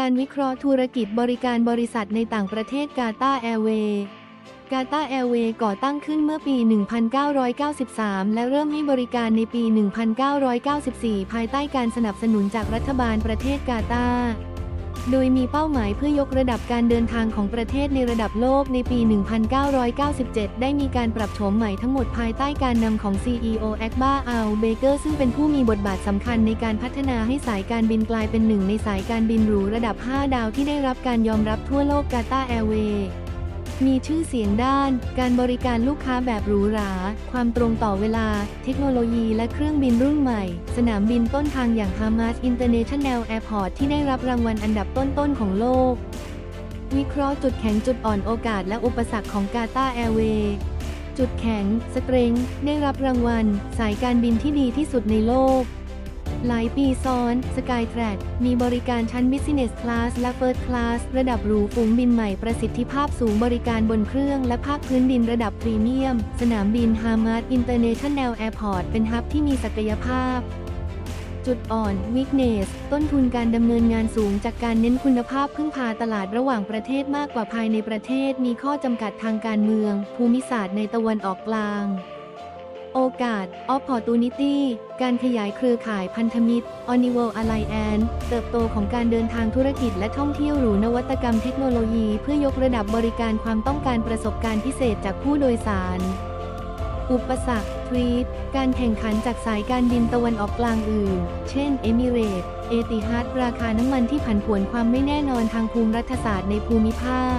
การวิเคราะห์ธุรกิจบริการบริษัทในต่างประเทศกาตาร์แอร์เวย์กาตาร์แอร์เวย์ก่อตั้งขึ้นเมื่อปี 1993 และเริ่มให้บริการในปี 1994 ภายใต้การสนับสนุนจากรัฐบาลประเทศกาตาร์ โดยมีเป้าหมายเพื่อยกระดับการเดินทางของประเทศในระดับโลกในปี 1997 ได้มีการปรับโฉมใหม่ทั้งหมดภายใต้การนำของ CEO แอคบ้าอัลเบเกอร์ซึ่งเป็นผู้มีบทบาทสำคัญในการพัฒนาให้สายการบินกลายเป็นหนึ่งในสายการบินหรูระดับ 5 ดาวที่ได้รับการยอมรับทั่วโลกกาตาแอร์เวย์ มีชื่อเสียงด้าน การบริการลูกค้าแบบหรูหรา ความตรงต่อเวลา เทคโนโลยีและเครื่องบินรุ่นใหม่ สนามบินต้นทางอย่าง Hamas International Airport ที่ได้รับรางวัลอันดับต้นๆของโลก วิเคราะห์จุดแข็งจุดอ่อนโอกาสและอุปสรรคของกาตาแอร์เวย์จุดแข็ง สเตรงได้รับรางวัล สายการบินที่ดีที่สุดในโลก หลายปีซ้อน Skytrack มีบริการชั้น Business Class และ First Class ระดับหรูฝูงบินใหม่ประสิทธิภาพสูงบริการบนเครื่องและภาคพื้นดินระดับพรีเมียม สนามบิน Hamad International Airport เป็นฮับที่มีศักยภาพจุดอ่อน weakness ต้นทุนการดำเนินงานสูงจากการเน้นคุณภาพพึ่งพาตลาดระหว่างประเทศมากกว่าภายในประเทศมีข้อจำกัดทางการเมือง ภูมิศาสตร์ในตะวันออกกลาง โอกาส opportunity การขยายเครือข่ายพันธมิตร o n i v a l Alliance เติบโตของการเดินทางธุรกิจและท่องเที่ยวหรูนวัตกรรมเทคโนโลยี เพื่อยกระดับบริการความต้องการประสบการณ์พิเศษจากผู้โดยสาร อุปสรรคทวีตการแข่งขันจากสายการบินตะวันออกกลางอื่น เช่น เอมิเรตเอติฮัดราคาน้ำมันที่ผันผวนความไม่แน่นอนทางภูมิรัฐศาสตร์ในภูมิภาค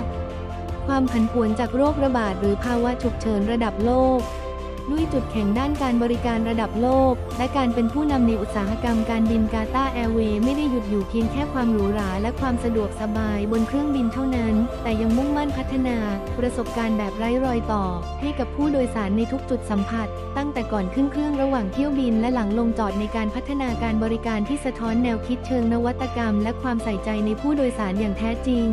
ความผันผวนจากโรคระบาดหรือภาวะฉุกเฉินระดับโลก ด้วยจุดแข็งด้านการบริการระดับโลก และการเป็นผู้นำในอุตสาหกรรมการบินกาตาแอร์เวย์ไม่ได้หยุดอยู่เพียงแค่ความหรูหราและความสะดวกสบายบนเครื่องบินเท่านั้น แต่ยังมุ่งมั่นพัฒนา ประสบการณ์แบบไร้รอยต่อ ให้กับผู้โดยสารในทุกจุดสัมผัส ตั้งแต่ก่อนขึ้นเครื่องระหว่างเที่ยวบินและหลังลงจอดในการพัฒนาการบริการที่สะท้อนแนวคิดเชิงนวัตกรรม และความใส่ใจในผู้โดยสารอย่างแท้จริง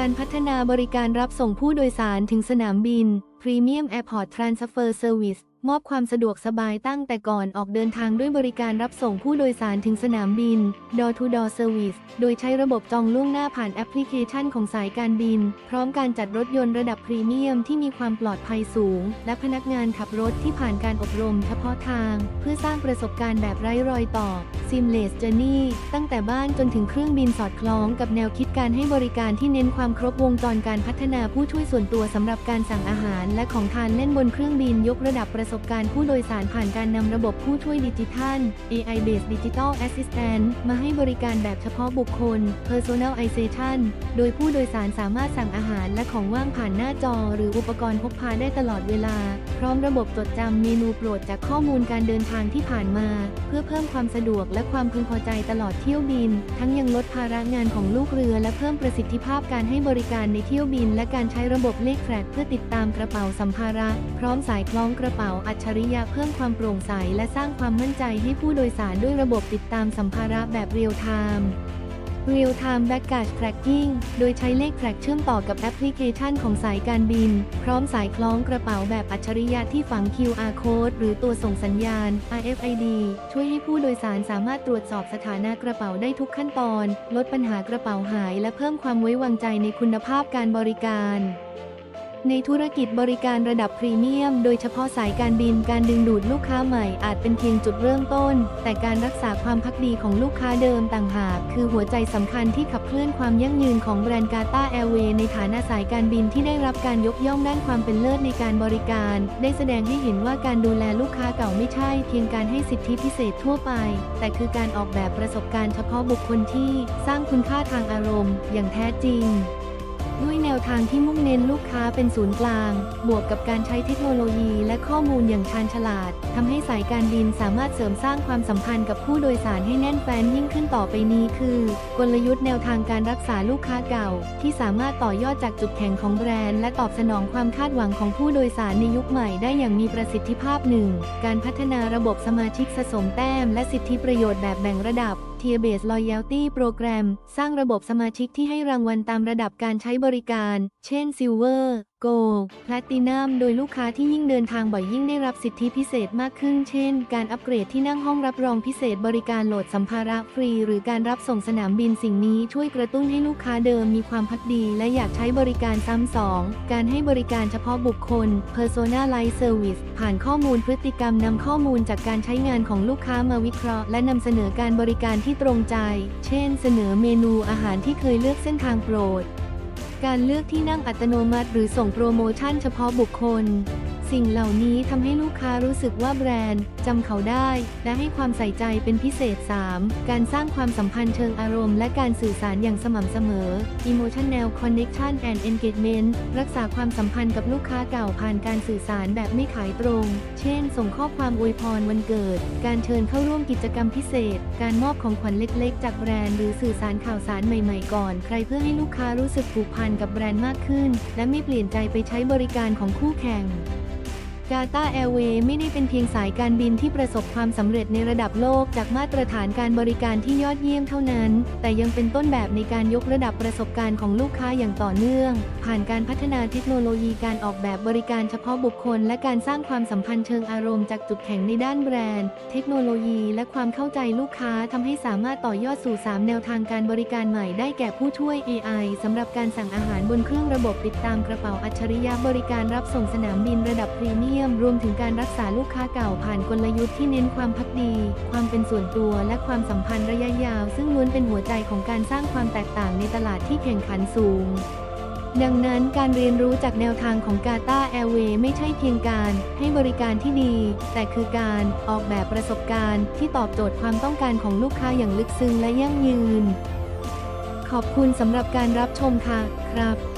การพัฒนาบริการรับส่งผู้โดยสารถึงสนามบิน Premium Airport Transfer Service มอบความสะดวกสบายตั้งแต่ก่อนออกเดินทางด้วยบริการรับส่งผู้โดยสารถึงสนามบิน Door to Door Service โดยใช้ระบบจองล่วงหน้าผ่านแอปพลิเคชันของสายการบิน พร้อมการจัดรถยนต์ระดับพรีเมียมที่มีความปลอดภัยสูง และพนักงานขับรถที่ผ่านการอบรมเฉพาะทาง เพื่อสร้างประสบการณ์แบบไร้รอยต่อ Seamless Journey ตั้งแต่บ้านจนถึงเครื่องบินสอดคล้องกับแนวคิดการให้บริการที่เน้นความครบวงจรการพัฒนาผู้ช่วยส่วนตัวสำหรับการสั่งอาหาร และของทานเล่นบนเครื่องบินยกระดับประสสบการณ์ผู้โดยสารผ่านการนำระบบผู้ช่วยดิจิทัล AI based Digital Assistant มาให้บริการแบบเฉพาะบุคคล Personalization โดยผู้โดยสารสามารถสั่งอาหารและของว่างผ่านหน้าจอ หรืออุปกรณ์พกพาได้ตลอดเวลา พร้อมระบบจดจำเมนูโปรดจากข้อมูลการเดินทางที่ผ่านมา เพื่อเพิ่มความสะดวกและความพึงพอใจตลอดเที่ยวบิน ทั้งยังลดภาระงานของลูกเรือและเพิ่มประสิทธิภาพการให้บริการในเที่ยวบิน และการใช้ระบบเลขแทร็กเพื่อติดตามกระเป๋าสัมภาระ พร้อมสายคล้องกระเป๋าอัจฉริยะเพิ่มความโปร่งใสและสร้างความมั่นใจให้ผู้โดยสารด้วยระบบติดตามสัมภาระแบบเรียลไทม์ Real Time Baggage Tracking โดยใช้เลขแทร็กเชื่อมต่อกับแอปพลิเคชันของสายการบิน พร้อมสายคล้องกระเป๋าแบบอัจฉริยะที่ฝัง QR Code หรือตัวส่งสัญญาณ RFID ช่วยให้ผู้โดยสารสามารถตรวจสอบสถานะกระเป๋าได้ทุกขั้นตอน ลดปัญหากระเป๋าหายและเพิ่มความไว้วางใจในคุณภาพการบริการ ในธุรกิจบริการระดับพรีเมียม โดยเฉพาะสายการบินการดึงดูดลูกค้าใหม่อาจเป็นเพียงจุดเริ่มต้น แต่การรักษาความพักดีของลูกค้าเดิมต่างหาก คือหัวใจสำคัญที่ขับเคลื่อนความยั่งยืนของแบรนด์กาตาแอร์เวย์ในฐานะสายการบินที่ได้รับการยกย่องด้านความเป็นเลิศในการบริการ ได้แสดงให้เห็นว่าการดูแลลูกค้าเก่าไม่ใช่ เพียงการให้สิทธิพิเศษทั่วไป แต่คือการออกแบบประสบการณ์เฉพาะบุคคลที่ สร้างคุณค่าทางอารมณ์ อย่างแท้จริงด้วยแนวทางที่มุ่งเน้นลูกค้าเป็นศูนย์กลาง บวกกับการใช้เทคโนโลยีและข้อมูลอย่างชาญฉลาดทำให้สายการบินสามารถเสริมสร้างความสัมพันธ์กับผู้โดยสารให้แน่นแฟ้นยิ่งขึ้นต่อไปนี้คือ กลยุทธ์แนวทางการรักษาลูกค้าเก่า ที่สามารถต่อยอดจากจุดแข็งของแบรนด์ และตอบสนองความคาดหวังของผู้โดยสารในยุคใหม่ได้อย่างมีประสิทธิภาพหนึ่งการพัฒนาระบบสมาชิกสะสมแต้ม และสิทธิประโยชน์แบบแบ่งระดับ Tier Based Loyalty Program สร้างระบบสมาชิกที่ให้รางวัลตามระดับการใช้บริการ เช่น Silver Gold Platinum โดยลูกค้าที่ยิ่งเดินทางบ่อยยิ่งได้รับสิทธิพิเศษมากขึ้น เช่น การอัปเกรดที่นั่งห้องรับรองพิเศษบริการโหลดสัมภาระฟรี หรือการรับส่งสนามบินสิ่งนี้ช่วยกระตุ้นให้ลูกค้าเดิมมีความพักดี และอยากใช้บริการซ้ำสองการให้บริการเฉพาะบุคคล Personalized Service ผ่านข้อมูลพฤติกรรมนำข้อมูลจากการใช้งานของลูกค้ามาวิเคราะห์ และนำเสนอการบริการที่ตรงใจ เช่น เสนอเมนูอาหารที่เคยเลือกเส้นทางโปรด การเลือกที่นั่งอัตโนมัติ หรือส่งโปรโมชั่นเฉพาะบุคคล สิ่งเหล่านี้ทำให้ลูกค้ารู้สึกว่าแบรนด์จำเขาได้ และให้ความใส่ใจเป็นพิเศษ 3. การสร้างความสัมพันธ์เชิงอารมณ์และการสื่อสารอย่างสม่ำเสมอ Emotional Connection and Engagement รักษาความสัมพันธ์กับลูกค้าเก่าผ่านการสื่อสารแบบไม่ขายตรง เช่น ส่งข้อความอวยพรวันเกิด การเชิญเข้าร่วมกิจกรรมพิเศษ การมอบของขวัญเล็กๆ จากแบรนด์หรือสื่อสารข่าวสารใหม่ๆก่อน ใครเพื่อให้ลูกค้ารู้สึกผูกพันกับแบรนด์มากขึ้น และไม่เปลี่ยนใจไปใช้บริการของคู่แข่ง กาตาแอร์เวย์ไม่ได้เป็นเพียงสายการบินที่ประสบความสำเร็จในระดับโลกจากมาตรฐานการบริการที่ยอดเยี่ยมเท่านั้น แต่ยังเป็นต้นแบบในการยกระดับประสบการณ์ของลูกค้าอย่างต่อเนื่อง ผ่านการพัฒนาเทคโนโลยีการออกแบบบริการเฉพาะบุคคล และการสร้างความสัมพันธ์เชิงอารมณ์จากจุดแข็งในด้านแบรนด์ เทคโนโลยี และความเข้าใจลูกค้าทำให้สามารถต่อยอดสู่ 3 แนวทางการบริการใหม่ได้แก่ผู้ช่วย AI สำหรับการสั่งอาหารบนเครื่องระบบติดตามกระเป๋าอัจฉริยะบริการรับส่งสนามบินระดับพรีเมียยม รวมถึงการรักษาลูกค้าเก่าผ่านกลยุทธ์ที่เน้นความพักดี ความเป็นส่วนตัวและความสัมพันธ์ระยะยาว ซึ่งล้วนเป็นหัวใจของการสร้างความแตกต่างในตลาดที่แข่งขันสูง ดังนั้นการเรียนรู้จากแนวทางของกาตาแอร์เวย์ไม่ใช่เพียงการให้บริการที่ดี แต่คือการออกแบบประสบการณ์ที่ตอบโจทย์ความต้องการของลูกค้าอย่างลึกซึ้งและยั่งยืน ขอบคุณสำหรับการรับชมค่ะ ครับ